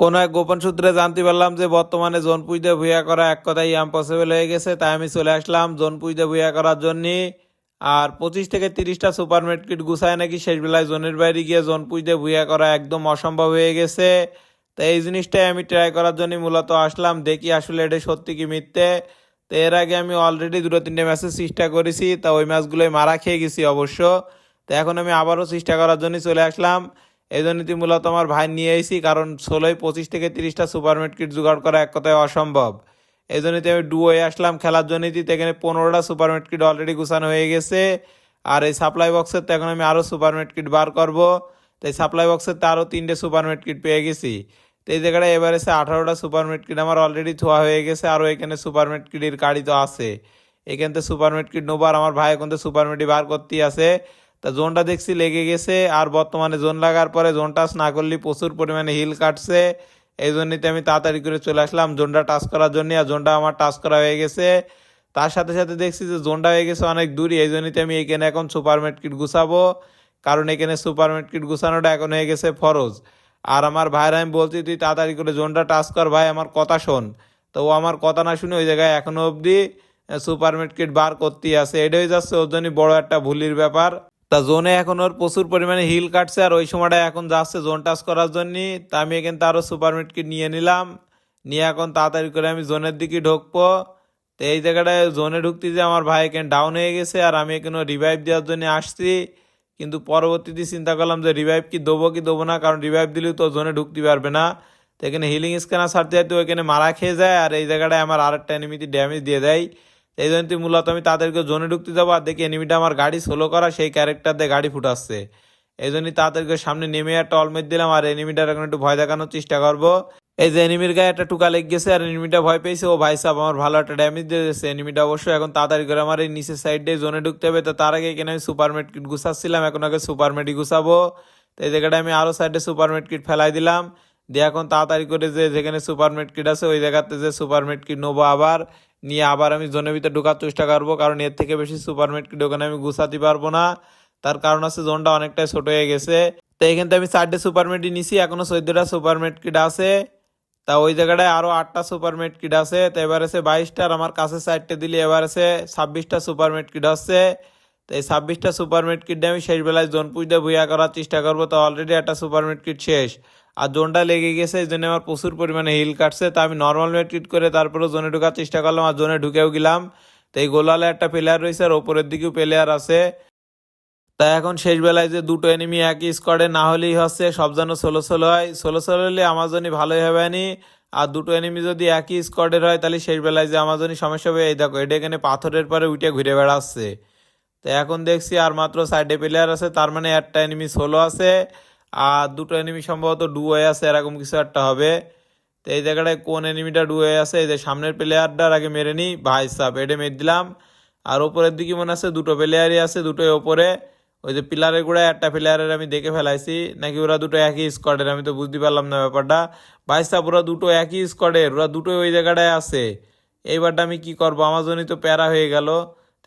কোন এক গোপন সূত্রে জানতে পারলাম যে বর্তমানে জোন পুইতে ভুইয়া করা এক কথাই ইম্পসিবল হয়ে গেছে, তাই আমি চলে আসলাম জোন পুইতে ভুইয়া করার জন্য। আর পঁচিশ থেকে তিরিশটা সুপার কিট গুছায় নাকি শেষ বেলায় জোনের বাইরে গিয়ে জোন পুইতে ভুইয়া করা একদম অসম্ভব হয়ে গেছে। তো এই জিনিসটাই আমি ট্রাই করার জন্য মূলত আসলাম, দেখি আসলে এটা সত্যি কি মিথ্যে। তো এর আগে আমি অলরেডি দুটো তিনটে ম্যাচের চেষ্টা করেছি, তা ওই ম্যাচগুলোই মারা খেয়ে গেছি অবশ্য। তো এখন আমি আবারও চেষ্টা করার জন্য চলে আসলাম। এই জন্যই মূলত আমার ভাই নিয়ে এসেছি কারণ ষোলোই পঁচিশ থেকে তিরিশটা সুপার কিট জোগাড় করা এক কথায় অসম্ভব। এই জন্যই আমি ডুয়ে আসলাম, খেলার জন্যই তো এখানে পনেরোটা সুপার কিট অলরেডি গুছানো হয়ে গেছে। আর এই সাপ্লাই বক্সের তো এখন আমি আরও সুপার কিট বার করব। তো এই সাপ্লাই বক্সের তো আরও তিনটে সুপার কিট পেয়ে গেছি। তো এই জায়গাটা এবার এসে আঠারোটা সুপার কিট আমার অলরেডি থোয়া হয়ে গেছে আরও এখানে সুপার কিটের গাড়ি তো আছে। এখান থেকে সুপার কিট নেব আর আমার ভাই এখন তো সুপার বার করতেই আছে। তা জোনটা দেখছি লেগে গেছে, আর বর্তমানে জোন লাগার পরে জোন টাচ না করলে প্রচুর পরিমাণে হিল কাটছে। এই জন্যতে আমি তাড়াতাড়ি করে চলে আসলাম জোনটা টাচ করার জন্য আর জোনটা আমার টাচ করা হয়ে গেছে। তার সাথে সাথে দেখছি যে জোনটা হয়ে গেছে অনেক দূরই, এই জন্যতে আমি এখানে এখন সুপার কিট গুছাবো। কারণ এখানে সুপার কিট গুছানোটা এখন হয়ে গেছে ফরজ। আর আমার ভাইরা আমি বলছি, তুই তাড়াতাড়ি করে জোনটা টাচ কর ভাই, আমার কথা শোন। তো ও আমার কথা না শুনে ওই জায়গায় এখনও অবধি সুপার কিট বার করতেই আছে। এটাই যাচ্ছে ওর জন্য বড় একটা ভুলির ব্যাপার। তা জোনে এখন ওর প্রচুর পরিমাণে হিল কাটছে আর ওই সময়টা এখন যাচ্ছে জোন টাচ করার জন্য। তা আমি এখান থেকে আরও সুপার কিট নিয়ে নিলাম। নিয়ে এখন তাড়াতাড়ি করে আমি জোনের দিকে ঢুকবো। তো এই জায়গাটায় জোনে ঢুকতে যে আমার ভাই এখানে ডাউন হয়ে গেছে আর আমি এখানে রিভাইভ দেওয়ার জন্য আসছি। কিন্তু পরবর্তীতে চিন্তা করলাম যে রিভাইভ কি দেবো কি দেবো না, কারণ রিভাইভ দিলেও তো জোনে ঢুকতে পারবে না। তো এখানে হিলিং স্ক্যানার সারতে যাইতে ওইখানে মারা খেয়ে যায় আর এই জায়গাটায় আমার আরেকটা এনিমিতে ড্যামেজ দিয়ে দেয়। এই জন্য মূলত আমি তাদেরকে জোনে ঢুকতে যাব আর দেখি এনিমিটা আমার গাড়ি সোলো করা, সেই ক্যারেক্টার দিয়ে গাড়ি ফুটাচ্ছে। এই জন্যই তাদেরকে সামনে নেমে একটা অলমেট দিলাম আর এনিমিটার এখন একটু ভয় দেখানোর চেষ্টা করব। এই যে এনিমির গায়ে একটা টুকা লেগে গেছে আর এনিমিটা ভয় পেয়েছে। ও ভাই সাহেব আমার ভালো একটা ড্যামেজ দিয়ে দিয়েছে। এনিমিটা অবশ্যই এখন তাড়াতাড়ি করে আমার এই নিচের সাইডে জোনে ঢুকতে হবে। তো তার আগে এখানে আমি সুপারমেট কিট গুছাচ্ছিলাম। এখন আগে সুপার সুপারমেটই গুছাবো। তো এই জায়গাটা আমি আরও সাইডে সুপারমেট কিট ফেলাই দিলাম। দিয়ে এখন তাড়াতাড়ি করে যে যেখানে সুপারমেট কিট আছে, ওই জায়গাতে যে সুপারমেট কিট নেব আবার। নিয়ে আবার আমি জোনের ভিতরে ঢোকার চেষ্টা করব, কারণ এর থেকে বেশি সুপারমেট কিট ওখানে আমি গুছাতে পারব না। তার কারণ আছে জোনটা অনেকটাই ছোট হয়ে গেছে। তো এখান থেকে আমি চারটে সুপার মার্কেট নিছি, এখনও চোদ্দটা সুপার কিট আছে। তা ওই জায়গাটায় আরও আটটা সুপার কিট আছে। তো এবার আছে বাইশটার আমার কাছে চারটে দিলে এবার আছে ছাব্বিশটা সুপার কিট আছে। তো এই ছাব্বিশটা সুপারমেট কিট দিয়ে আমি শেষ বেলায় জোন পুজতে ভুইয়া করার চেষ্টা করব, তো অলরেডি একটা সুপারমেট কিট শেষ। আর জোনটা লেগে গেছে, এই জন্য আমার প্রচুর পরিমাণে হিল কাটছে, তা আমি নর্মাল মেট কিট করে তারপরে জোনে ঢোকার চেষ্টা করলাম আর জোনে ঢুকেও গেলাম। তো এই গোলালে একটা প্লেয়ার রয়েছে আর ওপরের দিকেও প্লেয়ার আছে। তাই এখন শেষ বেলায় যে দুটো এনিমি একই স্কোয়াডে না হলেই হচ্ছে, সব যেন ষোলো ষোলো হয়। ষোলো ষোলো হলে আমার জন্য ভালোই হবে নি আর দুটো এনিমি যদি একই স্কোয়াডের হয়, তাহলে শেষ বেলায় যে আমার জন্য সমস্যা হবে, এই দেখো এটা এখানে পাথরের পরে উঠে ঘুরে বেড়াচ্ছে। তো এখন দেখছি আর মাত্র সাইডে প্লেয়ার আছে, তার মানে একটা এনিমি ষোলো আছে, আর দুটো এনিমি সম্ভবত ডুয়ে আছে, এরকম কিছু একটা হবে। তো এই জায়গাটায় কোন এনিমিটা ডুয়ে আছে, এই যে সামনের প্লেয়ারটার আগে মেরে নিই ভাই সাপ এটা মেরে দিলাম। আর ওপরের দিকে মনে আছে দুটো প্লেয়ারই আছে, দুটোই ওপরে। ওই যে পিলারের গোড়ায় একটা প্লেয়ারের আমি দেখে ফেলাইছি, নাকি ওরা দুটো একই স্কোয়াডের আমি তো বুঝতে পারলাম না ব্যাপারটা। ভাই সাপ ওরা দুটো একই স্কোয়াডের ওরা দুটোই ওই জায়গাটায় আছে। এইবারটা আমি কি করব? আমার জন্যই তো প্যারা হয়ে গেল।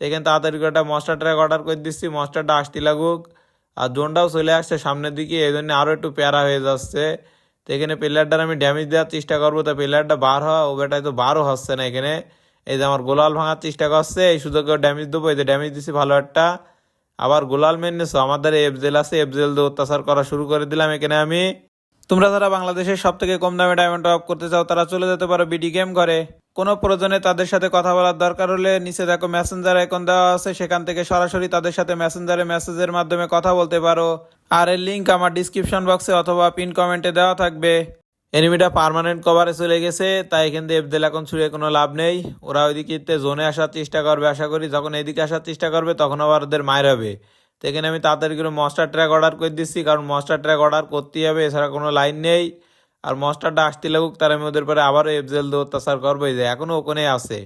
তো এখানে তাড়াতাড়ি করে একটা মস্টার ট্র্যাক অর্ডার করে দিচ্ছি, মশলাটা আসতে লাগুক। আর জোনটাও চলে আসছে সামনের দিকে এই জন্য আরও একটু প্যারা হয়ে যাচ্ছে। তো এখানে প্লেয়ারটার আমি ড্যামেজ দেওয়ার চেষ্টা করব, তা প্লেয়ারটা বার হওয়া ও বেটায় তো বারও হচ্ছে না এখানে। এই যে আমার গোলাল ভাঙার চেষ্টা করছে, এই সুযোগে ড্যামেজ দেবো, এই যে ড্যামেজ দিছি ভালো একটা। আবার গোলাল মেনেছো আমার দ্বারা এফজেল আছে এফজেল দিয়ে অত্যাচার করা শুরু করে দিলাম এখানে আমি। তোমরা যারা বাংলাদেশের সব থেকে কম দামে ডায়মন্ড অফ করতে চাও, তারা চলে যেতে পারো বিডি গেম ঘরে। কোনো প্রয়োজনে তাদের সাথে কথা বলার দরকার হলে নিচে দেখো মেসেঞ্জার আইকন দেওয়া আছে, সেখান থেকে সরাসরি তাদের সাথে মেসেঞ্জারে মেসেজের মাধ্যমে কথা বলতে পারো। আর এর লিঙ্ক আমার ডিসক্রিপশন বক্সে অথবা পিন কমেন্টে দেওয়া থাকবে। এনিমিটা পার্মানেন্ট কভারে চলে গেছে, তাই এখান থেকে এফদেল এখন ছুড়ে কোনো লাভ নেই। ওরা ওইদিকে জোনে আসার চেষ্টা করবে, আশা করি যখন এদিকে আসার চেষ্টা করবে, তখন আবার ওদের মায়ের হবে। তো এখানে আমি তাড়াতাড়ি করে মস্টার ট্র্যাক অর্ডার করে দিচ্ছি কারণ মস্টার ট্র্যাক অর্ডার করতেই হবে, এছাড়া কোনো লাইন নেই। আর মস্টারটা আসতে লাগুক, তার আমি ওদের পরে আবারও এফজেল দিয়ে অত্যাচার করব, এই যে এখনও ওখানে আছে।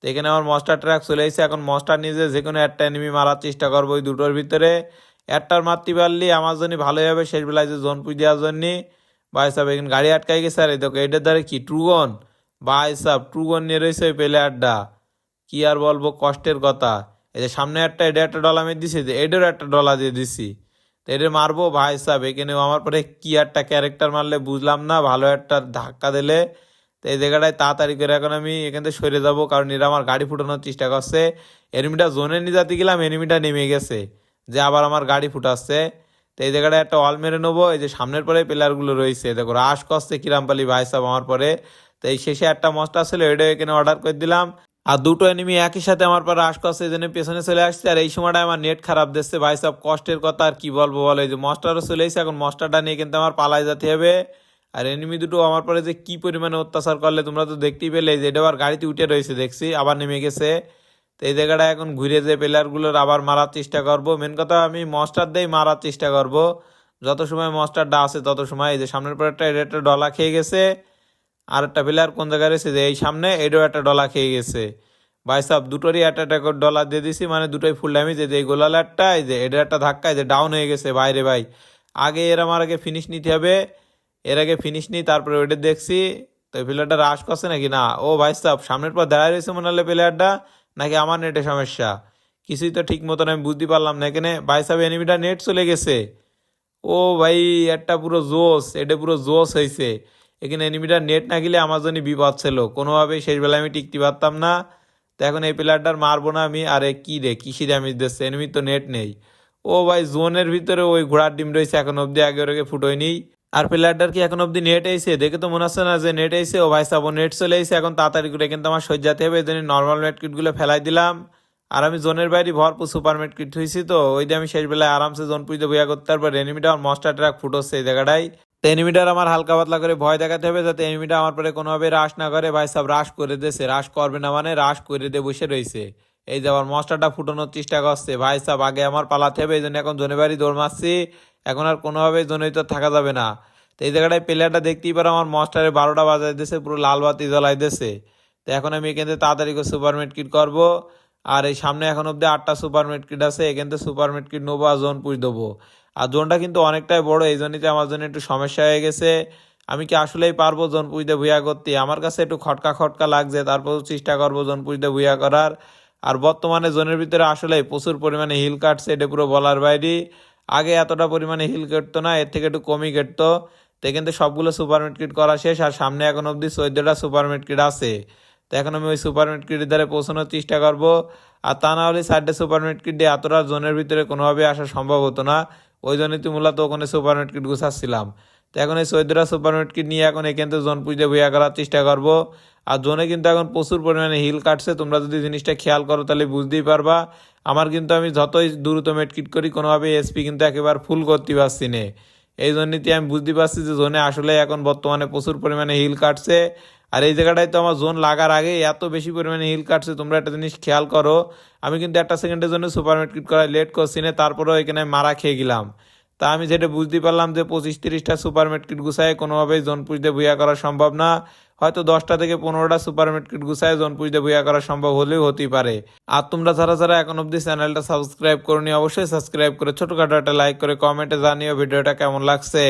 তো এখানে আমার মস্টার ট্র্যাক চলে এসেছে, এখন মস্টার নিজে যে কোনো একটা এনিমি মারার চেষ্টা করব ওই দুটোর ভিতরে। একটার মারতে পারলে আমার জন্য ভালোই হবে, শেষ যে জোন পুজ দেওয়ার জন্যে। ভাই সাহেব এখানে গাড়ি আটকাই গেছে, আর এই দেখো, এটার দ্বারা কি ট্রুগন ভাই সাহেব ট্রুগন নিয়ে রয়েছে ওই প্লেয়ারটা কি আর বলব, কষ্টের কথা। এই যে সামনে একটা, এটা একটা ডলা আমি দিছি যে এটারও একটা ডলা দিয়ে দিছি। তো এটা মারবো, ভাই সাহেব এখানেও আমার পরে কি একটা ক্যারেক্টার মারলে বুঝলাম না, ভালো একটা ধাক্কা দিলে। তো এই জায়গাটায় তাড়াতাড়ি করে এখন আমি এখান থেকে সরে যাব, কারণ এরা আমার গাড়ি ফুটানোর চেষ্টা করছে। এনিমিটা জোনে নিয়ে যাতে গেলাম এনিমিটা নেমে গেছে, যে আবার আমার গাড়ি ফুটাচ্ছে। তো এই জায়গাটায় একটা অল মেরে নেব, এই যে সামনের পরে প্লেয়ারগুলো রয়েছে, দেখো রাশ করছে কিরামপালি ভাই সাহেব আমার পরে। তো এই শেষে একটা মস্টার ছিল, এটাও এখানে অর্ডার করে দিলাম। আর দুটো এনিমি একই সাথে আমার পর রাশ করছে, এই জন্য পেছনে চলে আসছে। আর এই সময়টা আমার নেট খারাপ দিচ্ছে। ভাই, সব কষ্টের কথা আর কি বলব বলো? এই যে মস্টারও চলে এসেছে, এখন মস্টারটা নিয়ে কিন্তু আমার পালাই যেতে হবে। আর এনিমি দুটো আমার পরে যে কি পরিমাণে অত্যাচার করলে তোমরা তো দেখতেই পেলে যে এটা আবার গাড়িতে উঠে রয়েছে, দেখছি, আবার নেমে গেছে। তো এই জায়গাটা এখন ঘুরে যে প্লেয়ারগুলোর আবার মারার চেষ্টা করব। মেন কথা, আমি মস্টার দিয়েই মারার চেষ্টা করব। যত সময় মস্টারটা আছে, তত সময় এই যে সামনের পর একটা এটা একটা ডলা খেয়ে গেছে। আর একটা প্লেয়ার কোন জায়গায় রয়েছে? যে এই সামনে এটাও একটা ডলা খেয়ে গেছে। ভাই সাহেব দুটোরই একটা একটা করে ডলার দিয়ে দিছি মানে দুটোই ফুল ড্যামেজ এই যে এই গোলালারটা এই যে এটা একটা ধাক্কা যে ডাউন হয়ে গেছে। বাইরে ভাই, আগে এর আমার আগে ফিনিশ নিতে হবে, এর আগে ফিনিশ নিই, তারপরে ওইটা দেখছি। তো প্লেয়ারটা রাশ করছে নাকি? না। ও ভাই সাহেব সামনের পর দাঁড়ায় রয়েছে মনে হলে প্লেয়ারটা নাকি আমার নেটে সমস্যা? কিছুই তো ঠিক মতন আমি বুঝতে পারলাম না এখানে। ভাই সাহেব এনিমিটা নেট চলে গেছে। ও ভাই, একটা পুরো জোস এটা পুরো জোস হয়েছে এখানে এনিমিটার নেট না গেলে আমার জন্য বিপদ ছিল কোনোভাবেই শেষ বেলায় আমি টিকতে পারতাম না। তো এখন এই প্লেয়ারটার মারবো না আমি। আরে কি রে কিসি ড্যামেজ দিচ্ছে? এনিমির তো নেট নেই। ও ভাই, জোনের ভিতরে ওই ঘোড়ার ডিম রয়েছে, এখন অবধি আগে ওরকে ফুটোয়নি আর প্লেয়ারটার কি এখন অবধি নেট এসে দেখে তো মনে হচ্ছে না যে নেট এসে ও ভাই, সাবো, নেট চলে এসে এখন তাড়াতাড়ি করে কিন্তু আমার সজ্জাতে হবে, এই জন্য নর্মাল মেট কিটগুলো ফেলাই দিলাম। আর আমি জোনের বাইরে ভরপুর সুপার মেট কিট হয়েছি তো। ওই দিয়ে আমি শেষ বেলায় আরামসে জোন পুজো বইয়া করতে পারব। এনিমিটা আমার মস্টার ট্রাক ফুটোচ্ছে এই জায়গাটায়। তো এনিমিটার আমার হালকা পাতলা করে ভয় দেখাতে হবে যাতে এনিমিটা আমার পরে কোনোভাবে রাশ না করে। ভাই, সব রাশ করে দিয়েছে। রাশ করবে না মানে রাশ করে দিয়ে বসে রয়েছে। এই যে আমার মস্টারটা ফুটানোর চেষ্টা করছে। ভাই সাহেব আগে আমার পালাতে হবে, এই জন্য এখন জোনে বাড়ি দৌড় মারছি। এখন আর কোনোভাবেই জোনে তো থাকা যাবে না। তো এই জায়গাটায় প্লেয়ারটা দেখতেই পারো আমার মস্টারে বারোটা বাজাই দিয়েছে পুরো লাল বাতি জ্বলাই দিয়েছে তো এখন আমি এখান থেকে তাড়াতাড়ি করে সুপার মেট কিট করব। আর এই সামনে এখন অব্দি আটটা সুপার মেট কিট আছে এখান থেকে সুপার মেট কিট নেব আর জোন পুষ দেবো। আর জোনটা কিন্তু অনেকটাই বড়, এই জন্যই আমার জন্য একটু সমস্যা হয়ে গেছে। আমি কি আসলেই পারব জোন পুজতে ভুয়া করতে? আমার কাছে একটু খটকা খটকা লাগছে, তারপর চেষ্টা করব জোন পুজতে ভুয়া করার। আর বর্তমানে জোনের ভিতরে আসলে প্রচুর পরিমাণে হিল কাটছে, এটা পুরো বলার বাইরে। আগে এতটা পরিমাণে হিল কাটতো না, এর থেকে একটু কমই কেটতো। তো থেকে সবগুলো সুপার কিট করা শেষ, আর সামনে এখন অবধি চোদ্দটা সুপার কিট আছে। তো এখন আমি ওই সুপার কিটের দ্বারা পৌঁছানোর চেষ্টা করব। আর তা না হলে সাইডে সুপার কিট দিয়ে এতটা জোনের ভিতরে কোনোভাবে আসা সম্ভব হতো না। ওই জন্যই তো মূলত ওখানে সুপার কিট গুছাচ্ছিলাম। তো এখন এই চৈদ্দটা সুপার কিট নিয়ে এখন এখান থেকে জোন পুজো বইয়া করার চেষ্টা করব। আর জোনে কিন্তু এখন প্রচুর পরিমাণে হিল কাটছে। তোমরা যদি জিনিসটা খেয়াল করো তাহলে বুঝতেই পারবা। আমার কিন্তু আমি যতই দ্রুত মেটকিট করি কোনোভাবে এসপি কিন্তু একেবারে ফুল করতে পারছি না। এই জন্যই আমি বুঝতে পারছি যে জোনে আসলে এখন বর্তমানে প্রচুর পরিমাণে হিল কাটছে। আর এই জায়গাটায় তো আমার জোন লাগার আগে এত বেশি পরিমাণে হিল কাটছে, তোমরা একটা জিনিস খেয়াল করো। আমি কিন্তু একটা সেকেন্ডের জন্য সুপার মেটকিট করা লেট করছি না, তারপরেও এখানে মারা খেয়ে গেলাম। তা আমি যেটা বুঝতে পারলাম যে পঁচিশ তিরিশটা সুপার মেটকিট গুছায় কোনোভাবেই জোন পুজতে ভুয়া করা সম্ভব না। হয়তো দশটা থেকে পনেরোটা সুপার মেটকিট গুছায় জোন পুজতে ভুয়া করা সম্ভব হলেও হতেই পারে। আর তোমরা যারা যারা এখন অব্দি চ্যানেলটা সাবস্ক্রাইব করনি, অবশ্যই সাবস্ক্রাইব করে ছোটখাটো একটা লাইক করে কমেন্টে জানিও ভিডিওটা কেমন লাগছে।